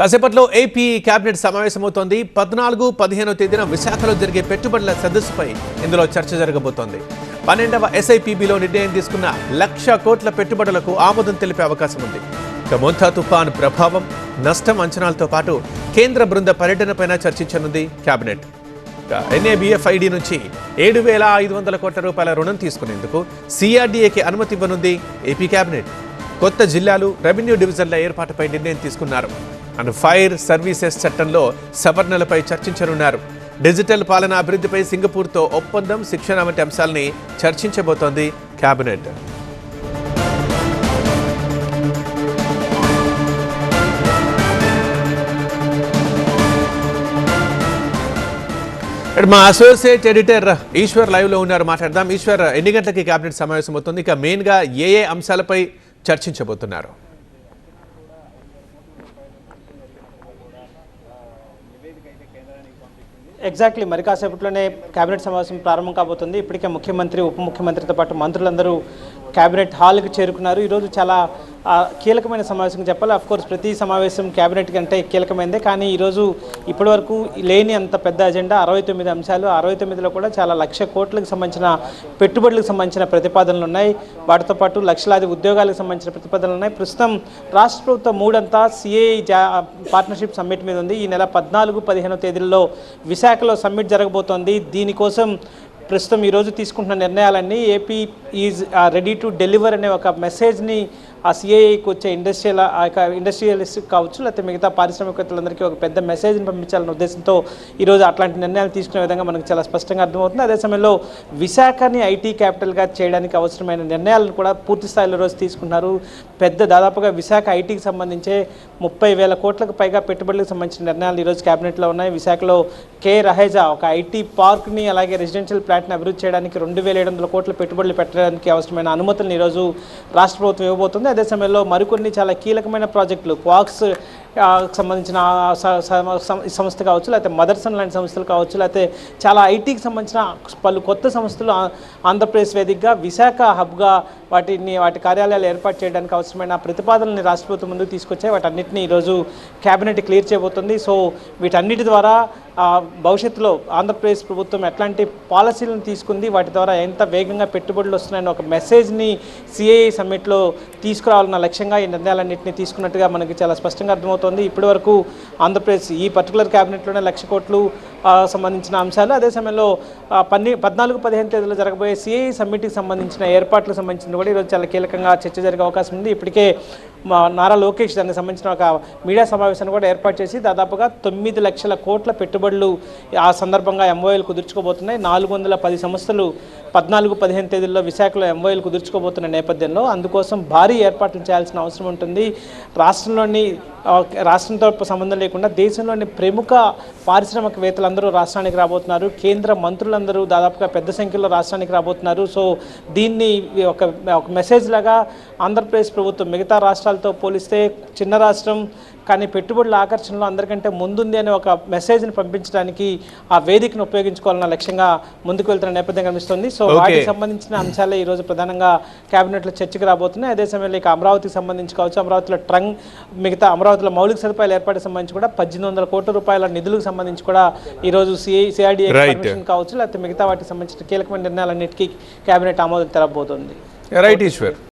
కాసేపట్లో AP cabinet సమావేశమవుతోంది. పద్నాలుగు పదిహేనో తేదీన విశాఖలో జరిగే పెట్టుబడుల సదస్సుపై ఇందులో చర్చ జరగబోతోంది. పన్నెండవ ఎస్ఐపిబిలో నిర్ణయం తీసుకున్న లక్ష కోట్ల పెట్టుబడులకు ఆమోదం తెలిపే అవకాశం ఉంది. ఇక తుఫాన్ ప్రభావం నష్టం అంచనాలతో పాటు కేంద్ర బృంద పర్యటనపైన చర్చించనుంది కేబినెట్ ఎన్ఏబిఎఫ్ఐడి నుంచి ఏడు వేల ఐదు వందల కోట్ల రూపాయల రుణం తీసుకునేందుకు సిఆర్డీఏకి అనుమతి ఇవ్వనుంది ఏపీ కేబినెట్ కొత్త జిల్లాలు రెవెన్యూ డివిజన్ల ఏర్పాటుపై నిర్ణయం తీసుకున్నారు. అండ్ ఫైర్ సర్వీసెస్ చట్టంలో సవరణలపై చర్చించనున్నారు. డిజిటల్ పాలన అభివృద్ధిపై సింగపూర్తో ఒప్పందం శిక్షణ వంటి అంశాలని చర్చించబోతోంది కేబినెట్ మా అసోసియేట్ ఎడిటర్ ఈశ్వర్ లైవ్లో ఉన్నారు మాట్లాడదాం. ఈశ్వర్ ఎన్ని గంటలకి కేబినెట్ సమావేశం అవుతుంది ఇక మెయిన్గా ఏ ఏ అంశాలపై చర్చించబోతున్నారు? ఎగ్జాక్ట్లీ మరి కాసేపట్లోనే కేబినెట్ సమావేశం ప్రారంభం కాబోతుంది. ఇప్పటికే ముఖ్యమంత్రి ఉప ముఖ్యమంత్రితో పాటు మంత్రులందరూ కేబినెట్ హాల్కి చేరుకున్నారు. ఈరోజు చాలా కీలకమైన సమావేశం చెప్పాలి. అఫ్ కోర్స్ ప్రతి సమావేశం కేబినెట్ కంటే కీలకమైందే. కానీ ఈరోజు ఇప్పటివరకు లేని అంత పెద్ద అజెండా అరవై తొమ్మిది అంశాలు అరవై తొమ్మిదిలో కూడా చాలా లక్ష కోట్లకు సంబంధించిన పెట్టుబడులకు సంబంధించిన ప్రతిపాదనలు ఉన్నాయి. వాటితో పాటు లక్షలాది ఉద్యోగాలకు సంబంధించిన ప్రతిపాదనలు ఉన్నాయి. ప్రస్తుతం రాష్ట్ర ప్రభుత్వం మూడంతా సిఏ జా పార్ట్నర్షిప్ సమ్మిట్ మీద ఉంది. ఈ నెల పద్నాలుగు పదిహేనో తేదీల్లో విశాఖలో సమ్మిట్ జరగబోతోంది. దీనికోసం ప్రస్తుతం ఈరోజు తీసుకుంటున్న నిర్ణయాలన్నీ AP is ready to deliver అనే ఒక మెసేజ్ని ఆ సిఐకి వచ్చే ఇండస్ట్రియల్ ఆ యొక్క ఇండస్ట్రియలిస్ట్ కావచ్చు లేకపోతే మిగతా పారిశ్రామికవేత్తలందరికీ ఒక పెద్ద మెసేజ్ని పంపించాలనే ఉద్దేశంతో ఈరోజు అట్లాంటి నిర్ణయాలు తీసుకునే విధంగా మనకు చాలా స్పష్టంగా అర్థమవుతుంది. అదే సమయంలో విశాఖని ఐటీ క్యాపిటల్గా చేయడానికి అవసరమైన నిర్ణయాలను కూడా పూర్తి స్థాయిలో రోజు తీసుకున్నారు పెద్ద దాదాపుగా విశాఖ ఐటీకి సంబంధించే ముప్పై వేల కోట్లకు పైగా పెట్టుబడులకు సంబంధించిన నిర్ణయాలు ఈరోజు కేబినెట్లో ఉన్నాయి. విశాఖలో కే రహేజా ఒక ఐటీ పార్క్ని అలాగే రెసిడెన్షియల్ ప్లాట్ని అభివృద్ధి చేయడానికి రెండు వేల ఏడు వందల కోట్ల పెట్టుబడులు పెట్టడానికి అవసరమైన అనుమతులను ఈరోజు రాష్ట్ర ప్రభుత్వం ఇవ్వబోతుంది. అదే సమయంలో మరికొన్ని చాలా కీలకమైన ప్రాజెక్టులు. క్వాక్స్ సంబంధించిన స- సంస్థ కావచ్చు లేకపోతే మదర్సన్ లాంటి సంస్థలు కావచ్చు లేకపోతే చాలా ఐటీకి సంబంధించిన పలు కొత్త సంస్థలు ఆంధ్రప్రదేశ్ వేదికగా విశాఖ హబ్గా వాటిని వాటి కార్యాలయాలు ఏర్పాటు చేయడానికి అవసరమైన ప్రతిపాదనని రాష్ట్ర ప్రభుత్వం ముందుకు తీసుకొచ్చాయి. వాటన్నిటిని ఈరోజు కేబినెట్ క్లియర్ చేయబోతుంది. సో వీటన్నిటి ద్వారా భవిష్యత్తులో ఆంధ్రప్రదేశ్ ప్రభుత్వం ఎట్లాంటి పాలసీలను తీసుకుంది వాటి ద్వారా ఎంత వేగంగా పెట్టుబడులు వస్తున్నాయని ఒక మెసేజ్ని సిఐఏ సమ్మిట్లో తీసుకురావాలన్న లక్ష్యంగా ఈ నిర్ణయాలన్నింటినీ తీసుకున్నట్టుగా మనకి చాలా స్పష్టంగా అర్థమవుతుంది. ఇప్పటివరకు ఆంధ్రప్రదేశ్ ఈ పర్టికులర్ క్యాబినెట్లోనే లక్ష కోట్లు సంబంధించిన అంశాలు. అదే సమయంలో పన్నె పన్ని పద్నాలుగు పదిహేను తేదీలో జరగబోయే సిఐ సమ్మిట్కి సంబంధించిన ఏర్పాట్లకు సంబంధించిన కూడా ఈరోజు చాలా కీలకంగా చర్చ జరిగే అవకాశం ఉంది. ఇప్పటికే నారా లోకేష్ దానికి సంబంధించిన ఒక మీడియా సమావేశాన్ని కూడా ఏర్పాటు చేసి దాదాపుగా తొమ్మిది లక్షల కోట్ల పెట్టుబడులు ఆ సందర్భంగా ఎంఓఎల్ కుదుర్చుకోబోతున్నాయి. నాలుగు వందల పది సంస్థలు పద్నాలుగు పదిహేను తేదీల్లో విశాఖలో ఎంఓఎల్ కుదుర్చుకోబోతున్న నేపథ్యంలో అందుకోసం భారీ ఏర్పాట్లు చేయాల్సిన అవసరం ఉంటుంది. రాష్ట్రంలోని రాష్ట్రంతో సంబంధం లేకుండా దేశంలోని ప్రముఖ పారిశ్రామికవేత్తలందరూ రాష్ట్రానికి రాబోతున్నారు. కేంద్ర మంత్రులందరూ దాదాపుగా పెద్ద సంఖ్యలో రాష్ట్రానికి రాబోతున్నారు. సో దీన్ని ఒక ఒక మెసేజ్ లాగా ఆంధ్రప్రదేశ్ ప్రభుత్వం మిగతా రాష్ట్ర రాష్ట్రాలతో పోలిస్తే చిన్న రాష్ట్రం కానీ పెట్టుబడుల ఆకర్షణలో అందరికంటే ముందుంది అనే ఒక మెసేజ్ని పంపించడానికి ఆ వేదికను ఉపయోగించుకోవాలన్న లక్ష్యంగా ముందుకు వెళ్తున్న నేపథ్యం కనిపిస్తుంది. సో. వాటికి సంబంధించిన అంశాలే ఈ రోజు ప్రధానంగా కేబినెట్లో చర్చకు రాబోతున్నాయి. అదే సమయంలో ఇక అమరావతికి సంబంధించి కావచ్చు అమరావతిలో ట్రంక్ మిగతా అమరావతిలో మౌలిక సదుపాయాల ఏర్పాటు సంబంధించి కూడా పద్దెనిమిది వందల కోట్ల రూపాయల నిధులకు సంబంధించి కూడా ఈ రోజు సిఐ సిఆర్డీఏ కావచ్చు లేకపోతే మిగతా వాటికి సంబంధించిన కీలకమైన నిర్ణయాలన్నిటికీ కేబినెట్ ఆమోదం తెరబోతోంది రైట్ ఈశ్వర్.